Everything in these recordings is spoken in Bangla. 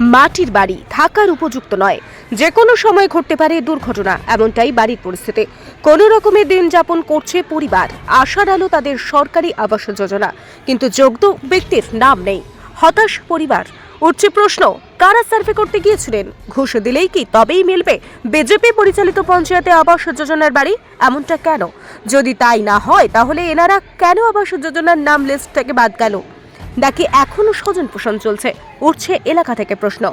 মাটির বাড়ি থাকার উপযুক্ত নয়। যে কোনো সময় ঘটতে পারে দুর্ঘটনা, এমনটাই বাড়ির পরিস্থিতি। কোনো রকমে দিন যাপন করছে পরিবার। আশার আলো তাদের সরকারি আবাস যোজনা। কিন্তু যোগ্য ব্যক্তির নাম নেই। হতাশ পরিবার। উঠছে প্রশ্ন, কারা সার্ভে করতে গিয়েছিলেন? ঘুষ দিলেই কি তবেই মিলবে? বিজেপি পরিচালিত পঞ্চায়েতে আবাস যোজনার বাড়ি? এমনটা কেন? যদি তাই না হয়, তাহলে এনারা কেন আবাস যোজনার নাম লিস্ট থেকে বাদ গেল? নাকি এখনও স্বজন পোষণ চলছে? উঠছে এলাকা থেকে প্রশ্ন।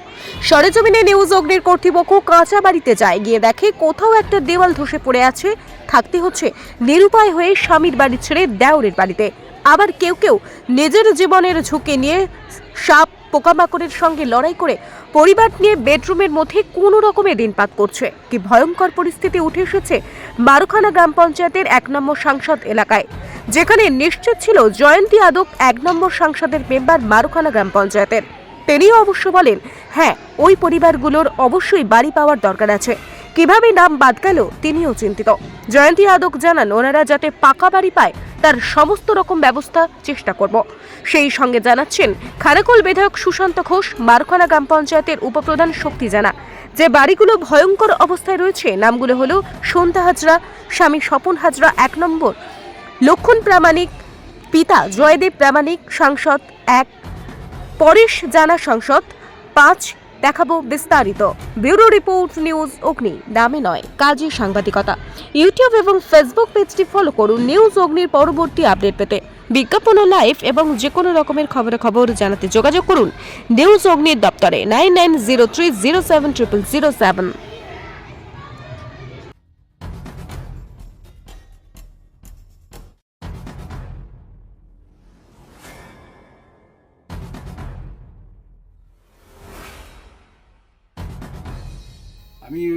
সরেজমিনে নিউজ অগ্নির কর্তৃপক্ষ কাঁচা বাড়িতে যায়। গিয়ে দেখে কোথাও একটা দেওয়াল ধসে পড়ে আছে। থাকতে হচ্ছে নিরুপায় হয়ে স্বামীর বাড়ি ছেড়ে দেওরের বাড়িতে। আবার কেউ কেউ নিজের জীবনের ঝুঁকি নিয়ে সাপ পোকামাকড়ের সঙ্গে লড়াই করে পরিবার নিয়ে বেডরুমের মধ্যে কোনো রকমে দিনপাত করছে। কি ভয়ঙ্কর পরিস্থিতি উঠে এসেছে মারুখানা গ্রাম পঞ্চায়েতের এক নম্বর সাংসদ এলাকায়। যেখানে নিশ্চিত ছিল জয়ন্তী আদক এক নম্বর সাংসদের মেম্বার মারুখানা গ্রাম পঞ্চায়েতের। তিনিও অবশ্য বলেন হ্যাঁ ওই পরিবারগুলোর অবশ্যই বাড়ি পাওয়ার দরকার আছে। কীভাবে নাম বাদ গেল তিনিও চিন্তিত। জয়ন্তী আদক জানান, ওনারা যাতে পাকা বাড়ি পায়, তার সমস্ত রকম ব্যবস্থা চেষ্টা করব। সেই সঙ্গে জানাচ্ছেন, খানাকুল বিধায়ক সুশান্ত ঘোষ মারখানা গ্রাম পঞ্চায়েতের উপপ্রধান শক্তি জানা যে বাড়িগুলো ভয়ঙ্কর অবস্থায় রয়েছে, নামগুলো হলো সন্ধ্যা হাজরা, স্বামী স্বপন হাজরা এক নম্বর লক্ষণ প্রামাণিক পিতা জয়দেব প্রামাণিক সাংসদ এক, পরেশ জানা সংসদ পাঁচ, দেখাবো বিস্তারিত। ব্যুরো রিপোর্ট নিউজ অগ্নি নামে নয়, কাজে সাংবাদিকতা। ইউটিউব এবং ফেসবুক পেজটি ফলো করুন নিউজ অগ্নির পরবর্তী আপডেট পেতে। বিজ্ঞাপন ও লাইভ এবং যে কোনো রকমের খবরে খবর জানাতে যোগাযোগ করুন নিউজ অগ্নির দপ্তরে, nine nine zero three zero seven triple zero seven.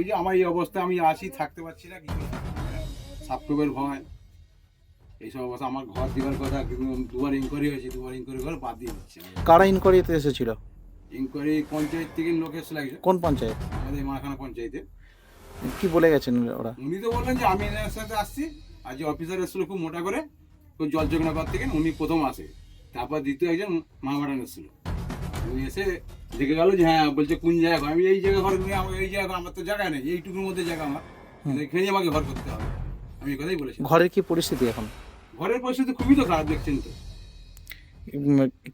যে আমার এই অবস্থা আমি আছি থাকতে পারছি না কি করে থাকব? ভয় এইসব অবস্থা আমার ঘর দিবার কথা কিন্তু দুবার ইনকোয়ারি হয়েছে দুবার ইনকোয়ারি করে বাদ দিয়ে দিচ্ছে কারা ইনকোয়ারিতে এসেছিল ইনকোয়ারি পঞ্চায়েত থেকে লোক এসে লাগছে কোন পঞ্চায়েত আমাদের মাখানা পঞ্চায়েতে কি বলে গেছেন ওরা উনি তো বললেন যে আমি এনার সাথে আসছি আর যে অফিসার এসেছিল খুব মোটা করে জল যোগনাবাদ থেকে উনি প্রথম আসে তারপর দ্বিতীয় একজন মামাটান এসেছিল এসে দেখে গেল যে হ্যাঁ বলছে কোন জায়গা ঘর? আমি এই জায়গা ঘর তুমি আমার এই জায়গা ঘর, আমার তো জায়গা নেই এইটুকুর মধ্যে জায়গা আমার। এখানেই আমাকে ঘর করতে হবে। আমি এই কথাই বলেছি। ঘরের কি পরিস্থিতি এখন? ঘরের পরিস্থিতি খুবই তো খারাপ দেখছেন তো।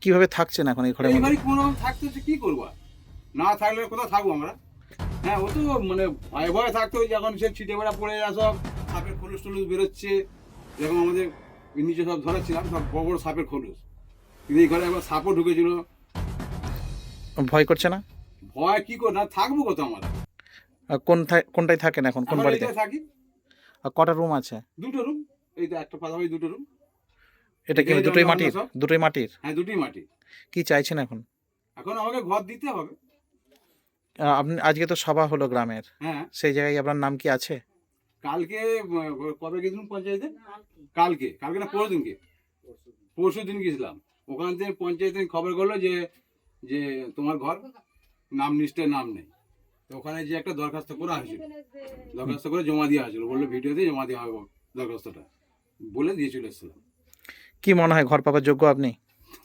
কীভাবে থাকছেন এখন এই ঘরের এই বাড়ি কোনো থাকতে হচ্ছে কি করব? না থাকলে কোথাও থাকব আমরা? হ্যাঁ ও তো মানে ভয়ে ভয়ে থাকতে এখন সে ছিটে বেড়া পড়ে যা সব সাপের খোলস টলুস বেরোচ্ছে। যেরকম আমাদের নিচে সব ধরাচ্ছিলাম সব বড় বড় সাপের খোলস। কিন্তু এই ঘরে একবার সাপও ঢুকেছিল ভয় করছে না? ভয় কি করে না থাকব কোথাও আমরা কোন কোনটায় থাকেন এখন? কোন বাড়িতে? থাকি। আর কটা রুম আছে? দুটো রুম এই তো একটা পাশাপাশি দুটো রুম এটা কি দুটোই মাটির? দুটোই মাটির? হ্যাঁ দুটোই মাটি কি চাইছেন এখন? এখন আমাকে ঘর দিতে হবে। আপনি আজকে তো সভা হলো গ্রামের। হ্যাঁ। সেই জায়গায় আপনার নাম কি আছে? কালকে কবে গেছিলাম পঞ্চায়েতে? কালকে। কালকে না পরশু দিন দিনকে পরশু দিন গেছিলাম। ওখান থেকে পঞ্চায়েতে খবর করল যে যে তোমার ঘর নাম লিস্টে নাম নেই। তো ওখানে যে একটা দরখাস্ত করা হয়েছিল দরখাস্ত করে জমা দেওয়া হয়েছিল বলল ভিডিওতে জমা দেওয়া হবে দরখাস্তটা। বলে দিয়ে চলে এসেছিলাম। কি মনে হয় ঘর পাবার যোগ্য আপনি?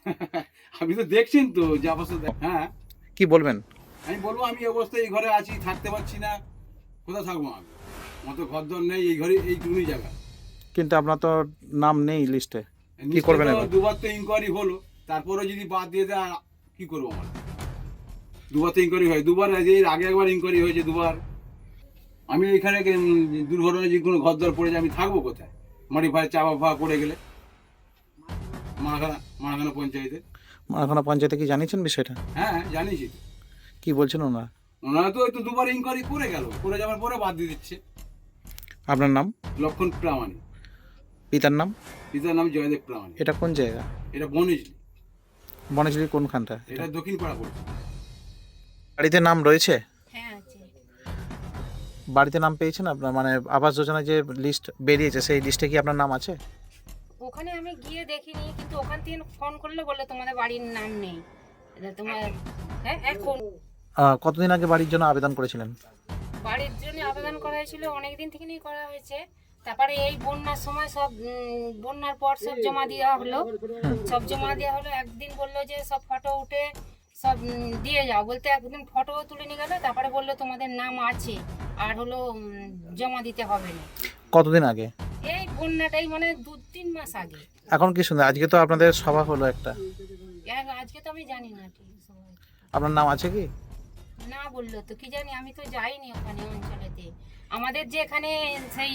আপনি তো দেখছেন তো যে অবস্থা হ্যাঁ। কি বলবেন? আমি বলব আমি এই অবস্থায় এই ঘরে আছি থাকতে পারছি না। কোথাও থাকব আমি? মতো ঘর দর নেই এই ঘরে এই এইটুকুনি জায়গা। কিন্তু আপনার তো নাম নেই লিস্টে নিশ্চয়ই করবেন দুবার তো ইনকোয়ারি হলো। তারপরে যদি বাদ দিয়ে দেয় কি করব আমরা দুবার তো ইনকোয়ারি হয় দুবার এর আগে একবার ইনকোয়ারি হয়েছে দুবার। আমি এখানে দুর্ঘটনায় যে কোনো ঘর দর পড়ে যায় আমি থাকব কোথায়? মাটি ফাড়ে চাপা ফাওয়া পড়ে গেলে? মাখানা মাখানা পঞ্চায়েতে। এখনও পঞ্চায়েতে কি জানিয়েছেন বিষয়টা? হ্যাঁ জানিছি তো কি বলছেন ওনারা? ওনারা তো একটু দুবার ইনকোয়ারি করে গেল। করে যাওয়ার পরে বাদ দিয়ে দিচ্ছে। আপনার নাম? লক্ষণ প্রামাণিক। পিতার নাম? পিতার নাম জয়দেব প্রামাণিক। এটা কোন জায়গা? এটা বনিজলি বনেজলি কোনখানটা? এটা দক্ষিণ পাড়া বাড়িতে নাম রয়েছে? হ্যাঁ বাড়িতে নাম পেয়েছেন আপনার? মানে আবাস যোজনা যে লিস্ট বেরিয়েছে সেই লিস্টে কি আপনার নাম আছে? ওখানে আমি গিয়ে দেখিনি কিন্তু ওখান থেকে ফোন করলে বলল তোমাদের বাড়ির নাম নেই। তোমার হ্যাঁ এখন। কতদিন আগে বাড়ির জন্য আবেদন করেছিলেন? বাড়ির জন্য আবেদন করা হয়েছিল অনেক দিন থেকে নিয়ে করা হয়েছে। তারপরে এই বন্যার সময় সব বন্যার পর সব জমা দেওয়া হলো। সব জমা দেওয়া হলো একদিন বলল যে সব ফটো উঠে সব দিয়ে যাও। বলতে একদিন ফটো তুলে নিয়ে গেলো তারপরে বলল তোমাদের নাম আছে আর হলো জমা দিতে হবে না। কতদিন আগে? এই বন্যাটাই মানে দু তিন মাস আগে। এখন কি শুনতে আজকে তো আপনাদের সভা হলো একটা। এক- আজকে তো আমি জানি না। আপনার নাম আছে কি? না বলল তো কি জানি আমি তো যাইনি ওখানে অঞ্চলেতে। আমাদের যে এখানে সেই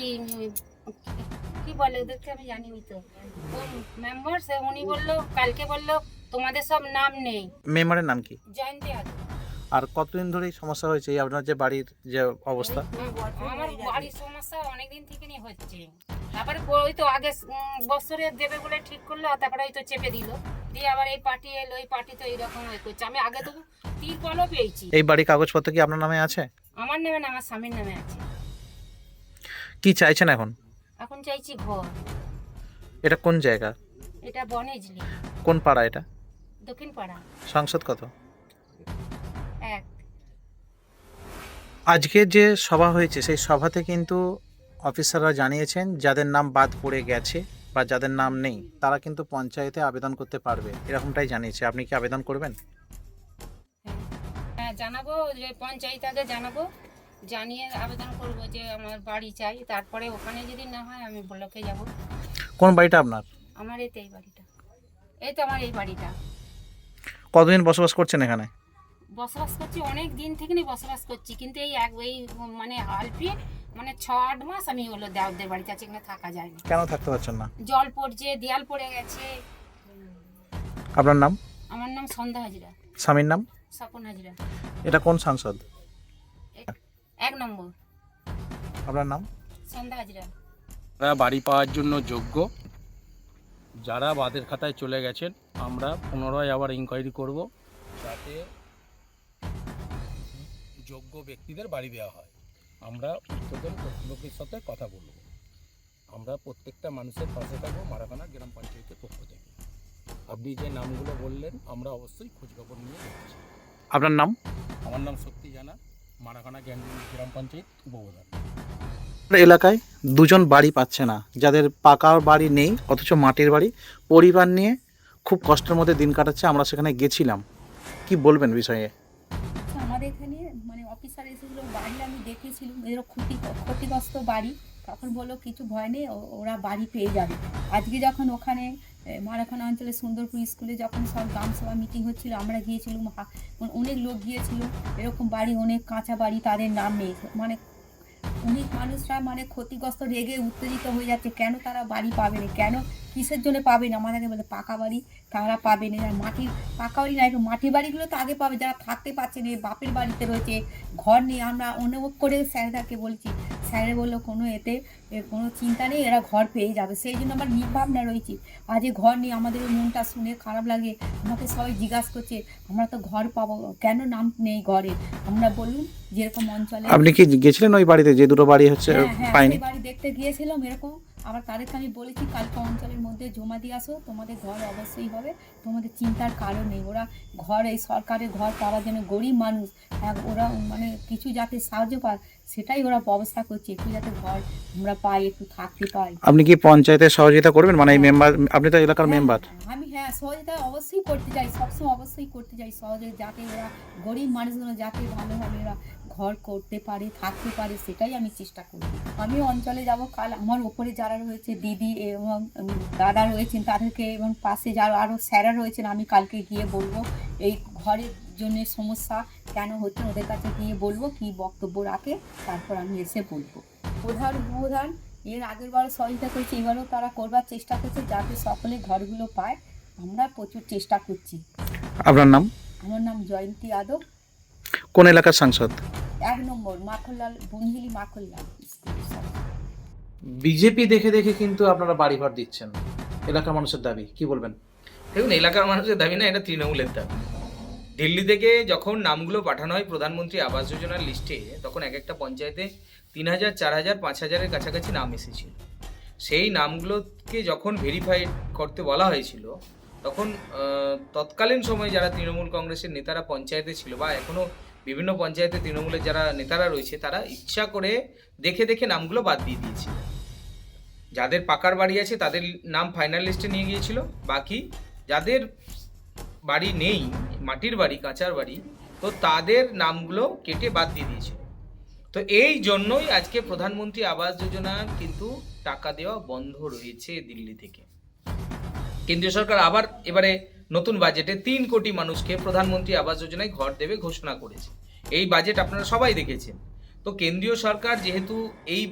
কি বলে ওদেরকে আমি জানিনি তো। মেম্বার সে উনি বলল কালকে বলল তোমাদের সব নাম নেই। মেম্বারের নাম কি? জয়ন্তী আদৌ। আর কতদিন ধরে এই সমস্যা হয়েছে? এই আপনার যে বাড়ির যে অবস্থা? আমার বাড়ির সমস্যা অনেকদিন থেকে নিয়ে হচ্ছে। তারপরে ওই তো আগে বছরে দেবে বলে ঠিক করল তারপরে ওই তো চেপে দিল। দিয়ে আবার এই পার্টি এলো এই পার্টি তো এইরকম হয়ে করছে। আমি আগে তো তিরপলও পেয়েছি। এই বাড়ির কাগজপত্র কি আপনার নামে আছে? আমার নামে না আমার স্বামীর নামে আছে। কি চাইছেন এখন? এখন চাইছি ঘর। এটা কোন জায়গা? এটা বনেজলি কোন পাড়া এটা? দক্ষিণ পাড়া। সংসদ কত? এক। আজকে যে সভা হয়েছে সেই সভাতে কিন্তু অফিসাররা জানিয়েছেন যাদের নাম বাদ পড়ে গেছে বা যাদের নাম নেই তারা কিন্তু পঞ্চায়েতে আবেদন করতে পারবে। এরকমটাই জানিয়েছে। আপনি কি আবেদন করবেন? হ্যাঁ জানাব যে পঞ্চায়েত আগে জানাব। জানিয়ে আবেদন করব যে আমার বাড়ি চাই। তারপরে ওখানে যদি না হয় আমি ব্লকে যাব। কোন বাড়িটা আপনার? আমার এতে এই বাড়িটা। এই তো আমার এই বাড়িটা। কতদিন বসবাস করছেন এখানে? বসবাস করছি অনেক দিন থেকে বসবাস করছি কিন্তু এই এক এই মানে আলপি মানে ছ আট মাস আমি হলো দেওয়ারদের বাড়িতে আছে এখানে থাকা যায় না। কেন থাকতে পারছেন না? জল পড়ছে দেয়াল পড়ে গেছে। আপনার নাম? আমার নাম সন্ধ্যা হাজরা। স্বামীর নাম? স্বপন হাজরা। এটা কোন সাংসদ? এক নম্বর। আপনার নাম? সন্ধ্যা হাজরা। যারা বাড়ি পাওয়ার জন্য যোগ্য। যারা বাদের খাতায় চলে গেছেন আমরা পুনরায় আবার ইনকোয়ারি করব যাতে যোগ্য ব্যক্তিদের বাড়ি দেওয়া হয়। আমরা উত্তরজন কর্তৃপক্ষের সাথে কথা বলব। আমরা প্রত্যেকটা মানুষের পাশে থাকব মারাকানা গ্রাম পঞ্চায়েতের পক্ষ থেকে। আপনি যে নামগুলো বললেন আমরা অবশ্যই খোঁজখবর নিয়ে আপনার নাম? আমার নাম সত্যি জানা। মারাকানা গ্রাম পঞ্চায়েত উপপ্রধান। এলাকায় দুজন বাড়ি পাচ্ছে না যাদের পাকা বাড়ি নেই অথচ মাটির বাড়ি পরিবার নিয়ে খুব কষ্টের মধ্যে দিন কাটাচ্ছে আমরা সেখানে গেছিলাম। কি বলবেন বিষয়ে? আমাদের এখানে মানে অফিসার এসেছিল বাড়ি আমি দেখেছিলাম এদের ক্ষতি ক্ষতিগ্রস্ত বাড়ি। তখন বলল কিছু ভয় নেই ওরা বাড়ি পেয়ে যাবে। আজকে যখন ওখানে মারাখানা অঞ্চলে সুন্দরপুর স্কুলে যখন সব গ্রাম সভা মিটিং হচ্ছিল, আমরা গিয়েছিলাম অনেক লোক গিয়েছিল। এরকম বাড়ি, অনেক কাঁচা বাড়ি তাদের নাম। নেই মানে অনেক মানুষরা মানে ক্ষতিগ্রস্ত, রেগে উত্তেজিত হয়ে যাচ্ছে। কেন তারা বাড়ি পাবে না? কেন কিসের জন্য পাবে না? আমাদেরকে বলে, পাকা বাড়ি তারা পাবে না। আর মাটির, পাকা বাড়ি না একটু মাটির বাড়িগুলো তো আগে পাবে। যারা থাকতে পারছে না বাপের বাড়িতে রয়েছে, ঘর নেই। আমরা অনুভব করে স্যারদাকে বলছি স্যারে বলল কোনো এতে কোনো চিন্তা নেই এরা ঘর পেয়ে যাবে। সেই জন্য আমার নির্ভাবনা রয়েছে আজ ঘর নিয়ে আমাদের ওই মনটা শুনে খারাপ লাগে আমাকে সবাই জিজ্ঞাসা করছে আমরা তো ঘর পাবো কেন নাম নেই ঘরে আমরা বলুন যেরকম অঞ্চলে আপনি কি গেছিলেন ওই বাড়িতে যে দুটো বাড়ি হচ্ছে হ্যাঁ হ্যাঁ বাড়ি দেখতে গিয়েছিলাম এরকম আবার তাদেরকে আমি বলেছি কালকে অঞ্চলের মধ্যে জমা দিয়ে আসো। তোমাদের ঘর অবশ্যই হবে তোমাদের চিন্তার কারণ নেই। ওরা ঘর এই সরকারের ঘর পাওয়ার জন্য গরিব মানুষ। এক ওরা মানে কিছু যাতে সাহায্য পায় সেটাই ওরা ব্যবস্থা করছে। একটু যাতে ঘর আমরা পাই একটু থাকতে পাই। আপনি কি পঞ্চায়েতের সহযোগিতা করবেন? মানে এই মেম্বার আপনি তো এলাকার হ্যাঁ, মেম্বার হ্যাঁ, আমি হ্যাঁ সহযোগিতা অবশ্যই করতে চাই সবসময় অবশ্যই করতে চাই সহজে যাতে ওরা গরিব মানুষগুলো যাতে ভালোভাবে ওরা ঘর করতে পারে থাকতে পারে সেটাই আমি চেষ্টা করি। আমি অঞ্চলে যাব কাল আমার ওপরে যারা রয়েছে দিদি এবং দাদা রয়েছেন তাদেরকে এবং পাশে যারা আরও স্যারা রয়েছেন আমি কালকে গিয়ে বলব এই ঘরের জন্য সমস্যা কেন হচ্ছে ওদের কাছে গিয়ে বলব কি বক্তব্য রাখে তারপর আমি এসে বলব। প্রধান উপপ্রধান এর আগের বার সহযোগিতা করেছে এবারও তারা করবার চেষ্টা করছে যাতে সকলে ঘরগুলো পায়। আমরা প্রচুর চেষ্টা করছি। আপনার নাম? আমার নাম জয়ন্তী যাদব কোন এলাকার সাংসদ? এক নম্বর মাখনলাল বনহিলি মাখনলাল। বিজেপি দেখে দেখে কিন্তু আপনারা বাড়ি ঘর দিচ্ছেন এলাকার মানুষের দাবি কি বলবেন? দেখুন এলাকার মানুষের দাবি না এটা তৃণমূলের দাবি। দিল্লি থেকে যখন নামগুলো পাঠানো হয় প্রধানমন্ত্রী আবাস যোজনার লিস্টে তখন এক একটা পঞ্চায়েতে তিন হাজার চার হাজার পাঁচ হাজারের কাছাকাছি নাম এসেছিল। সেই নামগুলোকে যখন ভেরিফাইড করতে বলা হয়েছিল তখন তৎকালীন সময়ে যারা তৃণমূল কংগ্রেসের নেতারা পঞ্চায়েতে ছিল বা এখনও বিভিন্ন পঞ্চায়েতে তৃণমূলের যারা নেতারা রয়েছে, তারা ইচ্ছা করে দেখে দেখে নামগুলো বাদ দিয়ে দিয়েছিল। যাদের পাকার বাড়ি আছে, তাদের নাম ফাইনাল লিস্টে নিয়ে গিয়েছিল। বাকি যাদের বাড়ি নেই, মাটির বাড়ি, কাঁচার বাড়ি, তো তাদের নামগুলো কেটে বাদ দিয়ে দিয়েছিল। তো এই জন্যই আজকে প্রধানমন্ত্রী আবাস যোজনা কিন্তু টাকা দেওয়া বন্ধ রয়েছে দিল্লি থেকে। কেন্দ্রীয় সরকার আবার এবারে নতুন বাজেটে তিন কোটি মানুষকে প্রধানমন্ত্রী আবাস যোজনায় ঘর দেবে ঘোষণা করেছে। এই বাজেট আপনারা সবাই দেখেছেন। তো কেন্দ্রীয় সরকার যেহেতু এই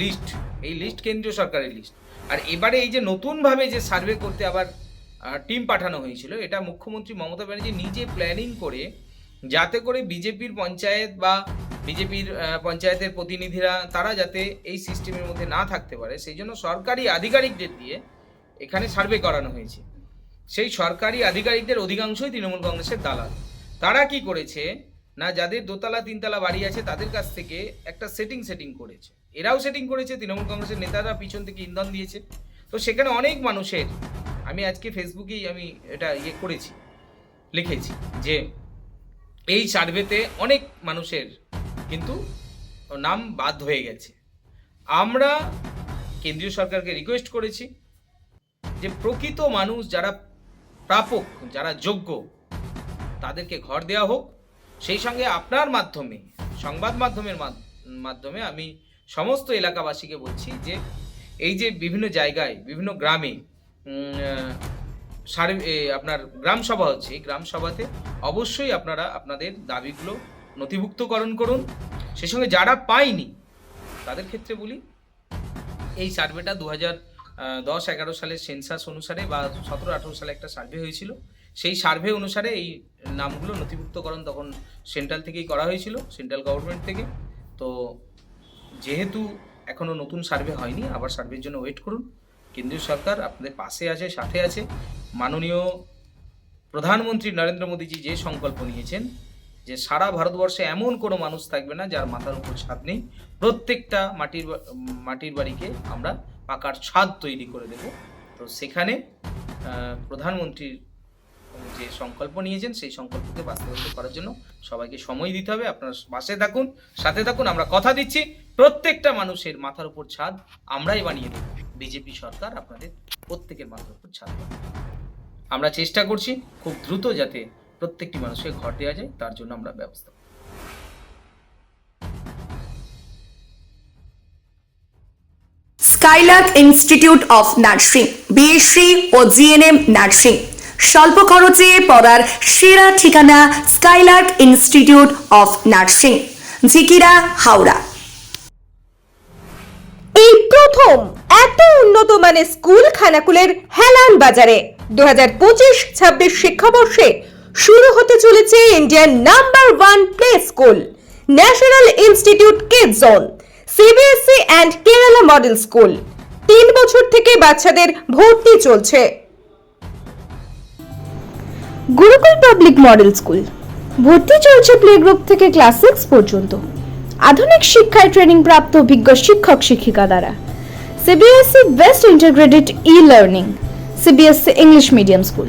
লিস্ট এই লিস্ট কেন্দ্রীয় সরকারের লিস্ট, আর এবারে এই যে নতুনভাবে যে সার্ভে করতে আবার টিম পাঠানো হয়েছিল, এটা মুখ্যমন্ত্রী মমতা ব্যানার্জি নিজে প্ল্যানিং করে যাতে করে বিজেপির পঞ্চায়েত বা বিজেপির পঞ্চায়েতের প্রতিনিধিরা, তারা যাতে এই সিস্টেমের মধ্যে না থাকতে পারে, সেই জন্য সরকারি আধিকারিকদের দিয়ে এখানে সার্ভে করানো হয়েছে। সেই সরকারি আধিকারিকদের অধিকাংশই তৃণমূল কংগ্রেসের দালাল। তারা কি করেছে? না যাদের দোতলা, তিনতলা বাড়ি আছে তাদের কাছ থেকে একটা সেটিং সেটিং করেছে। এরাও সেটিং করেছে, তৃণমূল কংগ্রেসের নেতারা পিছন থেকে ইন্ধন দিয়েছে। তো সেখানে অনেক মানুষের, আমি আজকে ফেসবুকেই আমি এটা ইয়ে করেছি, লিখেছি যে এই সার্ভেতে অনেক মানুষের কিন্তু নাম বাদ হয়ে গেছে। আমরা কেন্দ্রীয় সরকারকে রিকোয়েস্ট করেছি যে প্রকৃত মানুষ যারা প্রাপক যারা যোগ্য তাদেরকে ঘর দেওয়া হোক। সেই সঙ্গে আপনার মাধ্যমে সংবাদ মাধ্যমের মাধ- মাধ্যমে আমি সমস্ত এলাকাবাসীকে বলছি যে এই যে বিভিন্ন জায়গায় বিভিন্ন গ্রামে এ, আপনার গ্রাম সভা হচ্ছে এই গ্রাম সভাতে অবশ্যই আপনারা আপনাদের দাবিগুলো নথিভুক্তকরণ করুন। সেই সঙ্গে যারা পায়নি তাদের ক্ষেত্রে বলি এই সার্ভেটা দু হাজার দশ এগারো সালের সেন্সাস অনুসারে বা সতেরো আঠেরো সালে একটা সার্ভে হয়েছিল। সেই সার্ভে অনুসারে এই নামগুলো নথিভুক্তকরণ তখন সেন্ট্রাল থেকেই করা হয়েছিল, সেন্ট্রাল গভর্নমেন্ট থেকে। তো যেহেতু এখনও নতুন সার্ভে হয়নি, আবার সার্ভের জন্য ওয়েট করুন। কেন্দ্রীয় সরকার আপনাদের পাশে আছে, সাথে আছে। মাননীয় প্রধানমন্ত্রী নরেন্দ্র মোদীজি যে সংকল্প নিয়েছেন যে সারা ভারতবর্ষে এমন কোনো মানুষ থাকবে না যার মাথার উপর ছাদ নেই। প্রত্যেকটা মাটির মাটির বাড়িকে আমরা পাকার ছাদ তৈরি করে দেব। তো সেখানে প্রধানমন্ত্রীর যে সংকল্প নিয়েছেন, সেই সংকল্পকে বাস্তবায়িত করার জন্য সবাইকে সময় দিতে হবে। আপনারা পাশে থাকুন, সাথে থাকুন, আমরা কথা দিচ্ছি। প্রত্যেকটা মানুষের মাথার উপর ছাদ আমরাই বানিয়ে দেব। বিজেপি সরকার আপনাদের প্রত্যেকের মাথার উপর ছাদ। আমরা চেষ্টা করছি খুব দ্রুত যাতে প্রত্যেকটি মানুষকে ঘর দেওয়া যায় তার জন্য আমরা ব্যবস্থা Skylark institute of nursing BSc O GNM nursing. স্বল্প খরচে পড়ার সেরা ঠিকানা Skylark institute of nursing Jhikira Howrah. এই প্রথম এত উন্নত মানের স্কুল খানাকুলের হেলান বাজারে। দু হাজার পঁচিশ ছাব্বিশ শিক্ষাবর্ষে শুরু হতে চলেছে Indian number one play school, national institute kid zone CBSC and Kerala model school. তিন বছর থেকে বাচ্চাদের ভর্তি চলছে। গুরুকুল পাবলিক মডেল স্কুল, ভর্তি চলছে প্লে গ্রুপ থেকে ক্লাস সিক্স পর্যন্ত। আধুনিক শিক্ষায় ট্রেনিং প্রাপ্ত অভিজ্ঞ শিক্ষক শিক্ষিকা দ্বারা। CBSC best integrated e learning CBSC English medium school.